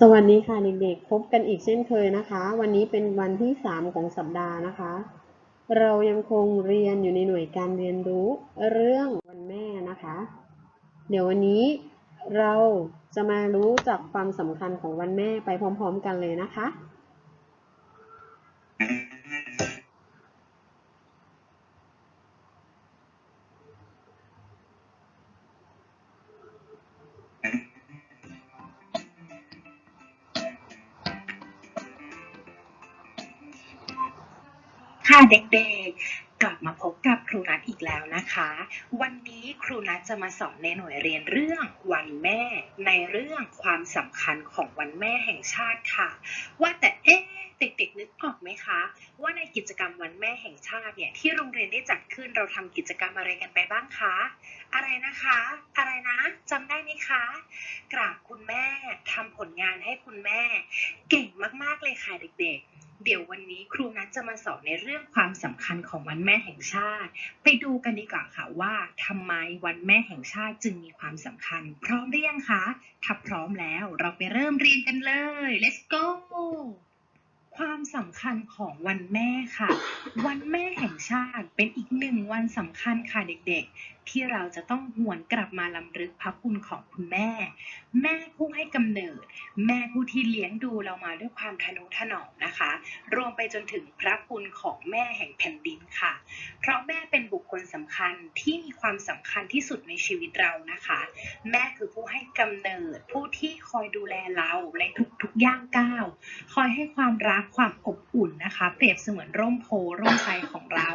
สวัสดีค่ะเด็กๆ พบกันอีกเช่นเคยนะคะ วันนี้เป็นวันที่ 3 ของสัปดาห์นะคะ เรายังคงเรียนอยู่ในหน่วยการเรียนรู้เรื่องวันแม่นะคะ เดี๋ยววันนี้เราจะมารู้จักความสำคัญของวันแม่ไปพร้อมๆกันเลยนะคะ ค่ะเด็กๆ กลับมาพบกับครูนัทอีกแล้วนะคะ วันนี้ครูนัทจะมาสอนในหน่วยเรียนเรื่องวันแม่ ในเรื่องความสำคัญของวันแม่แห่งชาติค่ะ ว่าแต่เอ๊ะเด็กๆนึกออกไหมคะ ว่าในกิจกรรมวันแม่แห่งชาติเนี่ยที่โรงเรียนได้จัดขึ้นเราทำกิจกรรมอะไรกันไปบ้างคะ อะไรนะคะ อะไรนะจำได้ไหมคะ กราบคุณแม่ทำผลงานให้คุณแม่ เก่งมากๆเลยค่ะเด็กๆ เดี๋ยววันนี้ครูนัทจะมาสอนในเรื่องความสำคัญของวันแม่แห่งชาติ ไปดูกันดีกว่าค่ะว่าทำไมวันแม่แห่งชาติจึงมีความสำคัญ พร้อมหรือยังคะ ถ้าพร้อมแล้วเราไปเริ่มเรียนกันเลย let's go ความสำคัญของวันแม่ค่ะ วันแม่แห่งชาติเป็นอีกหนึ่งวันสำคัญค่ะเด็กๆ ที่เราจะต้องหวนกลับมาลำลึกพระคุณของคุณแม่ แม่ผู้ให้กำเนิด แม่ผู้ที่เลี้ยงดูเรามาด้วยความทนุถนอมนะคะ รวมไปจนถึงพระคุณของแม่แห่งแผ่นดินค่ะ เพราะแม่เป็นบุคคลสำคัญที่มีความสำคัญที่สุดในชีวิตเรานะคะ แม่คือผู้ให้กำเนิดผู้ที่คอยดูแลเราในทุก ย่างก้าวคอยให้ความรักความอบอุ่นนะคะ เปรียบเสมือนร่มโพร่มไทรของเรา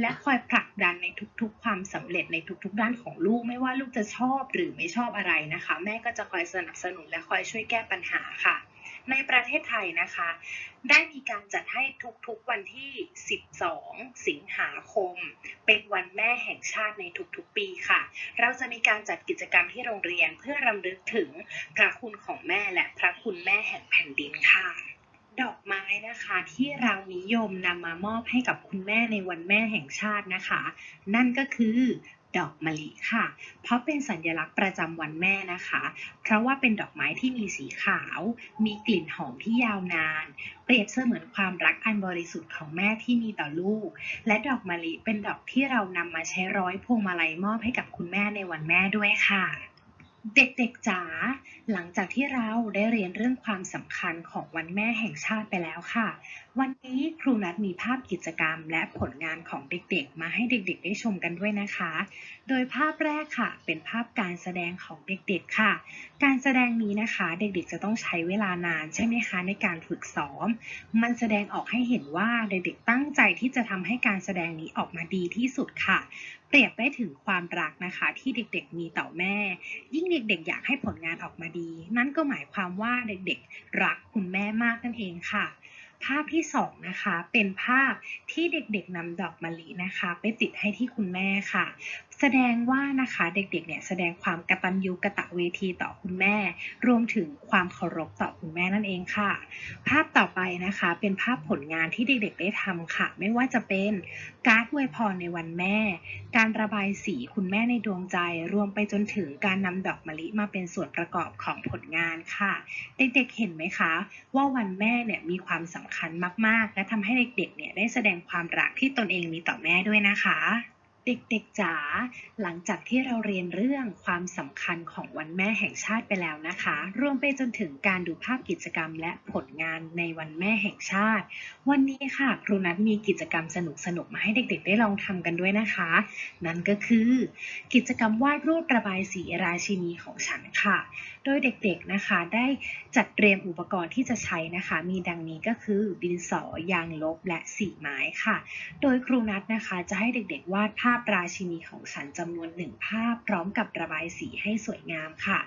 และคอยผลักดันในทุกๆ ความสำเร็จในทุกๆ ด้านของลูก ไม่ว่าลูกจะชอบหรือไม่ชอบอะไรนะคะ แม่ก็จะคอยสนับสนุนและคอยช่วยแก้ปัญหาค่ะในประเทศไทยนะคะ ได้มีการจัดให้ทุกๆวันที่ 12 สิงหาคม เป็นวันแม่แห่งชาติในทุกๆปีค่ะ เราจะมีการจัดกิจกรรมที่โรงเรียนเพื่อรำลึกถึงพระคุณของแม่และพระคุณแม่แห่งแผ่นดินค่ะดอกไม้นะคะที่เรานิยมนำมามอบให้กับคุณแม่ในวันแม่แห่งชาตินะคะ นั่นก็คือ ดอกมะลิค่ะ เพราะเป็นสัญลักษณ์ประจำวันแม่นะคะ เพราะว่าเป็นดอกไม้ที่มีสีขาว มีกลิ่นหอมที่ยาวนาน เปรียบเสมือนความรักอันบริสุทธิ์ของแม่ที่มีต่อลูก และดอกมะลิเป็นดอกที่เรานำมาใช้ร้อยพวงมาลัยมอบให้กับคุณแม่ในวันแม่ด้วยค่ะเด็กๆจ๋า หลังจากที่เราได้เรียนเรื่องความสำคัญของวันแม่แห่งชาติไปแล้วค่ะ วันนี้ครูนัดมีภาพกิจกรรมและผลงานของเด็กๆ มาให้เด็กๆ ได้ชมกันด้วยนะคะ โดยภาพแรกค่ะ เป็นภาพการแสดงของเด็กๆ ค่ะ การแสดงนี้นะคะ เด็กๆ จะต้องใช้เวลานานใช่ไหมคะในการฝึกซ้อม มันแสดงออกให้เห็นว่าเด็กๆ ตั้งใจที่จะทำให้การแสดงนี้ออกมาดีที่สุดค่ะ เปรียบได้ถึงความรักนะคะที่เด็กๆ มีต่อแม่ ยิ่งเด็กๆ อยากให้ผลงานออกมาดี นั่นก็หมายความว่าเด็กๆ รักคุณแม่มากนั่นเองค่ะ ภาพที่สองนะคะเป็นภาพที่เด็กๆนำดอกมะลินะคะ ไปติดให้ที่คุณแม่ค่ะ แสดงว่านะคะเด็กๆเนี่ยแสดงความกตัญญูกะตะเวทีต่อคุณแม่ รวมถึงความเคารพต่อคุณแม่นั่นเองค่ะ ภาพต่อไปนะคะเป็นภาพผลงานที่เด็กๆได้ทำค่ะ ไม่ว่าจะเป็นการ์ดอวยพรในวันแม่ การระบายสีคุณแม่ในดวงใจ รวมไปจนถึงการนำดอกมะลิมาเป็นส่วนประกอบของผลงานค่ะ เด็กๆเห็นไหมคะ ว่าวันแม่เนี่ยมีความสำคัญมากๆ และทำให้เด็กๆเนี่ยได้แสดงความรักที่ตนเองมีต่อแม่ด้วยนะคะ เด็กๆจ๋า หลังจากที่เราเรียนเรื่องความสำคัญของวันแม่แห่งชาติไปแล้วนะคะ รวมไปจนถึงการดูภาพกิจกรรมและผลงานในวันแม่แห่งชาติ วันนี้ค่ะ ครูนัทมีกิจกรรมสนุกๆมาให้เด็กๆ ได้ลองทำกันด้วยนะคะ นั่นก็คือ กิจกรรมวาดรูประบายสีราชินีของฉันค่ะ โดยเด็กๆนะคะได้จัดเตรียมอุปกรณ์ที่จะใช้นะคะ มีดังนี้ก็คือดินสอ ยางลบ และสีไม้ค่ะ โดยครูนัทนะคะจะให้เด็กๆ วาดภาพราชินีของฉันจำนวนหนึ่งภาพ พร้อมกับระบายสีให้สวยงามค่ะ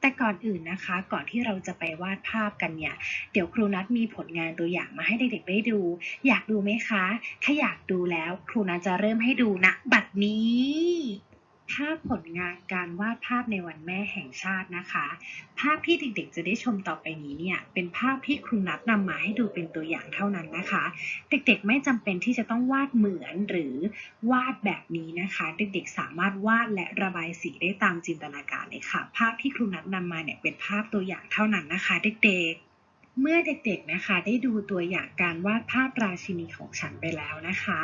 แต่ก่อนอื่นนะคะ ก่อนที่เราจะไปวาดภาพกันเนี่ย เดี๋ยวครูนัทมีผลงานตัวอย่างมาให้เด็กๆได้ดู อยากดูไหมคะ ถ้าอยากดูแล้วครูนัทจะเริ่มให้ดูนะบัดนี้าพผลงานการวาดภาพในวันแม่แห่งชาตินะคะ ภาพที่เด็กๆ จะได้ชมต่อไปนี้เนี่ยเป็นภาพที่ครูนัดนำมาให้ดูเป็นตัวอย่างเท่านั้นนะคะ เด็กๆ ไม่จำเป็นที่จะต้องวาดเหมือนหรือวาดแบบนี้นะคะ เด็กๆ สามารถวาดและระบายสีได้ตามจินตนาการเลยค่ะ ภาพที่ครูนัดนำมาเนี่ยเป็นภาพตัวอย่างเท่านั้นนะคะ เด็กๆ เมื่อเด็กๆนะคะได้ดูตัวอย่างการวาดภาพราชินีของฉันไปแล้วนะคะ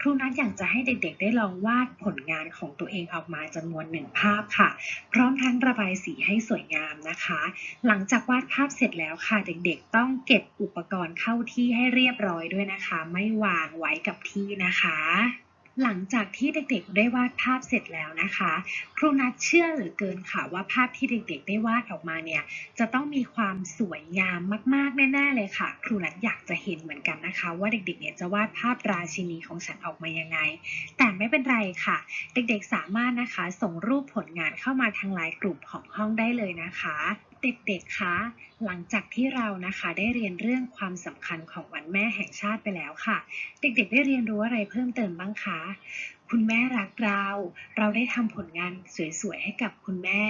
ครูนัทอยากจะให้เด็กๆ ได้ลองวาดผลงานของตัวเองออกมาจำนวนหนึ่งภาพค่ะ พร้อมทั้งระบายสีให้สวยงามนะคะ หลังจากวาดภาพเสร็จแล้วค่ะ เด็กๆ ต้องเก็บอุปกรณ์เข้าที่ให้เรียบร้อยด้วยนะคะ ไม่วางไว้กับที่นะคะ หลังจากที่เด็กๆ ได้วาดภาพเสร็จแล้วนะคะ ครูนัทเชื่อหลือเกินค่ะว่าภาพที่เด็กๆ ได้วาดออกมาเนี่ยจะต้องมีความสวยงามมากๆแน่ๆเลยค่ะ ครูนัทอยากจะเห็นเหมือนกันนะคะ ว่าเด็กๆ เนี่ยจะวาดภาพราชินีของฉันออกมายังไง แต่ไม่เป็นไรค่ะ เด็กๆ สามารถนะคะส่งรูปผลงานเข้ามาทางไลน์กลุ่มของห้องได้เลยนะคะ เด็กๆ คะ หลังจากที่เรานะคะได้เรียนเรื่องความสำคัญของวันแม่แห่งชาติไปแล้วค่ะ เด็กๆ ได้เรียนรู้อะไรเพิ่มเติมบ้างคะ คุณแม่รักเรา เราได้ทำผลงานสวยๆให้กับคุณแม่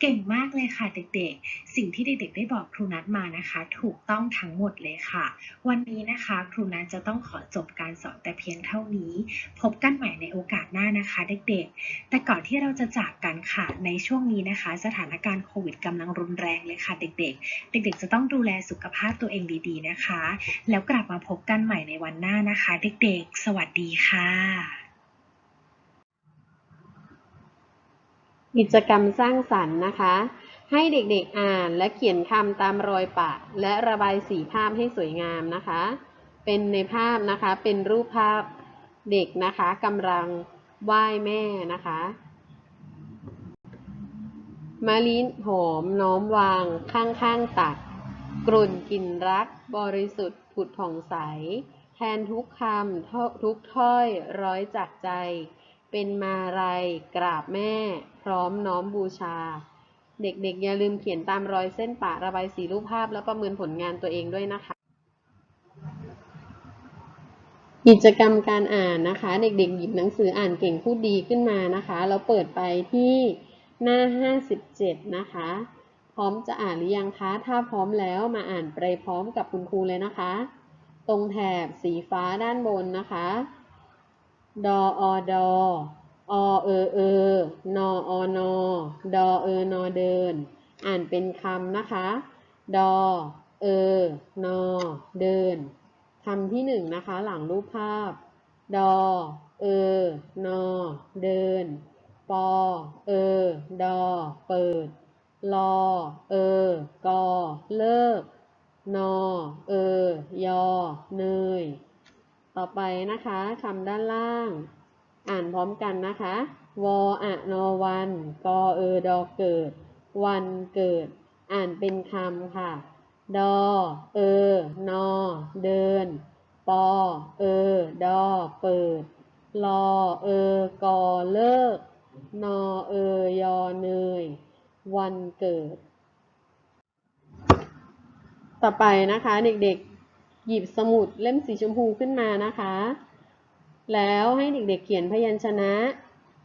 เก่งมากเลยค่ะเด็กๆ สิ่งที่เด็กๆ ได้บอกครูนัทมานะคะ ถูกต้องทั้งหมดเลยค่ะ วันนี้นะคะครูนัทจะต้องขอจบการสอนแต่เพียงเท่านี้ พบกันใหม่ในโอกาสหน้านะคะ เด็กๆ แต่ก่อนที่เราจะจากกันค่ะในช่วงนี้นะคะ สถานการณ์โควิดกำลังรุนแรงเลยค่ะ เด็กๆ เด็กๆ จะต้องดูแลสุขภาพตัวเองดีๆนะคะ แล้วกลับมาพบกันใหม่ในวันหน้านะคะ เด็กๆ สวัสดีค่ะ กิจกรรมสร้างสรรค์นะคะ ให้เด็กๆอ่านและเขียนคำตามรอยปะ และระบายสีภาพให้สวยงามนะคะ เป็นในภาพนะคะเป็นรูปภาพเด็กนะคะกำลังไหว้แม่นะคะมะลิหอมน้อมวางข้างๆตัก กลุ่นกินรัก บริสุทธิ์ผุดผ่องใส แทนทุกคำทุกถ้อยร้อยจากใจ เป็นมาลัยกราบแม่ พร้อมน้อมบูชา เด็กๆ อย่าลืมเขียนตามรอยเส้นปะระบายสีรูปภาพ และประเมินผลงานตัวเองด้วยนะคะ กิจกรรมการอ่านนะคะ เด็กๆ หยิบหนังสืออ่านเก่งพูดดีขึ้นมานะคะแล้วเปิดไปที่หน้า 57 นะคะ พร้อมจะอ่านหรือยังคะ ถ้าพร้อมแล้วมาอ่านไปพร้อมกับคุณครูเลยนะคะ ตรงแถบสีฟ้าด้านบนนะคะ ดออดออเออเออนออนอดอเออนอเดิน อ่านเป็นคำนะคะ ดอ เออนอเดินคำที่หนึ่งนะคะ หลังรูปภาพ ดอ เออนอเดิน ปอ เออ ดอ เปิด ลอ เออกอเลิก นอ เออยอ เนย ต่อไปนะคะคำด้านล่าง อ่านพร้อมกันนะคะ วออะนอวันกอเออดอเกิด วันเกิด อ่านเป็นคำค่ะ ดอ เออนอเดิน ปอ เออ ดอ เปิด ลอ เออ กอ เลิก นอ เออ ยอ เนย วันเกิด ต่อไปนะคะเด็กๆ หยิบสมุดเล่มสีชมพูขึ้นมานะคะ แล้วให้เด็กๆเขียนพยัญชนะ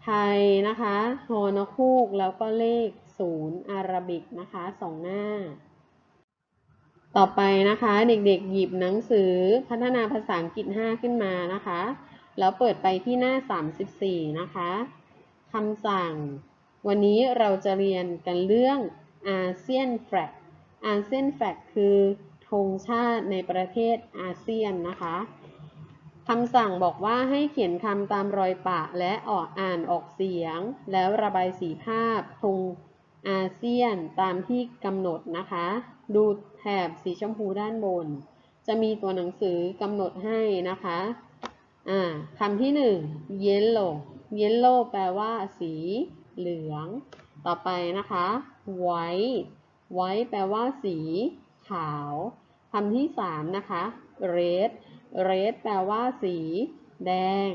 ไทยนะคะฮอนคูกแล้วก็เลขศูนย์อารบิกนะคะสองหน้า ต่อไปนะคะเด็กๆหยิบหนังสือพัฒนาภาษาอังกฤษ 5 ขึ้นมานะคะ แล้วเปิดไปที่หน้า 34 นะคะคำสั่ง วันนี้เราจะเรียนกันเรื่องอาเซียนแฟกอาเซียนแฟกคือ ธงชาติในประเทศอาเซียนนะคะคำสั่งบอกว่าให้เขียนคำตามรอยปะและออกอ่านออกเสียง แล้วระบายสีภาพธงอาเซียนตามที่กำหนดนะคะ ดูแถบสีชมพูด้านบน จะมีตัวหนังสือกำหนดให้นะคะอ่าคำที่หนึ่ง yellow yellow แปลว่าสีเหลือง ต่อไปนะคะ white white แปลว่าสี ขาวคำที่สามนะคะ red red แปลว่าสีแดง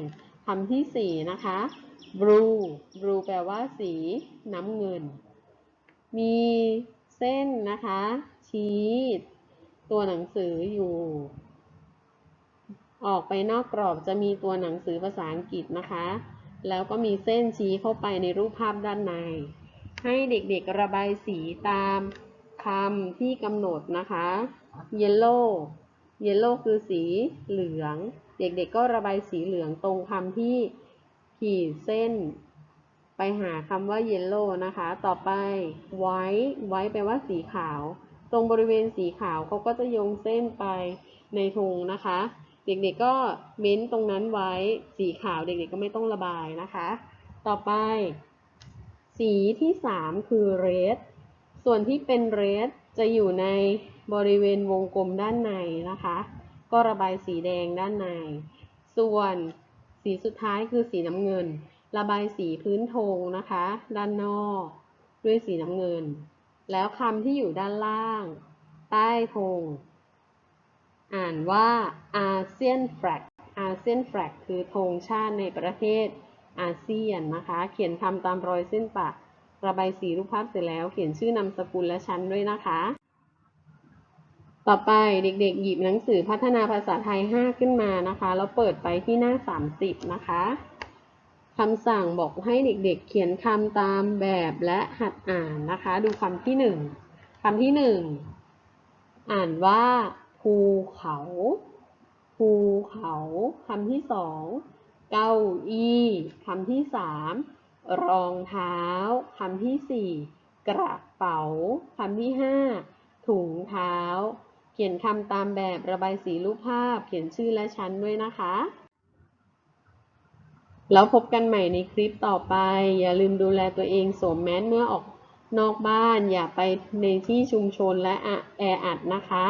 คำที่สี่นะคะ blue blue แปลว่าสีน้ำเงิน มีเส้นนะคะ ชี้ตัวหนังสืออยู่ ออกไปนอกกรอบจะมีตัวหนังสือภาษาอังกฤษนะคะ แล้วก็มีเส้นชี้เข้าไปในรูปภาพด้านใน ให้เด็กๆระบายสีตาม คำที่กำหนดนะคะ yellow yellow คือสีเหลือง เด็กๆก็ระบายสีเหลืองตรงคำที่ขีดเส้น ไปหาคำว่า yellow นะคะ ต่อไป white white แปลว่าสีขาว ตรงบริเวณสีขาวเขาก็จะโยงเส้นไปในธงนะคะ เด็กๆก็เม้นตรงนั้นไว้สีขาวเด็กๆก็ไม่ต้องระบายนะคะ ต่อไป สีที่ 3 คือ red ส่วนที่เป็น red จะอยู่ในบริเวณวงกลมด้านในนะคะ ก็ระบายสีแดงด้านใน ส่วนสีสุดท้ายคือสีน้ำเงิน ระบายสีพื้นธงนะคะ ด้านนอก ด้วยสีน้ำเงิน แล้วคำที่อยู่ด้านล่าง ใต้ธงอ่านว่าอาเซียนแฟลกอาเซียนแฟลกคือธงชาติในประเทศอาเซียนนะคะ เขียนคำตามรอยเส้นปะ ระบายสีรูปภาพเสร็จแล้วเขียนชื่อนามสกุลและชั้นด้วยนะคะ ต่อไปเด็กๆ หยิบหนังสือพัฒนาภาษาไทย 5 ขึ้นมานะคะ แล้วเปิดไปที่หน้า 30 นะคะคำสั่งบอกให้เด็กๆ เขียนคำตามแบบและหัดอ่านนะคะ ดูคำที่ 1คำที่ 1 อ่านว่า ภูเขา ภูเขาคำที่สองเก้าอี้คำที่สาม รองเท้าคำที่สี่กระเป๋าคำที่ห้าถุงเท้า เขียนคำตามแบบระบายสีรูปภาพ เขียนชื่อและชั้นด้วยนะคะ แล้วพบกันใหม่ในคลิปต่อไป อย่าลืมดูแลตัวเองสวมแมสเมื่อออกนอกบ้าน อย่าไปในที่ชุมชนและแออัดนะคะ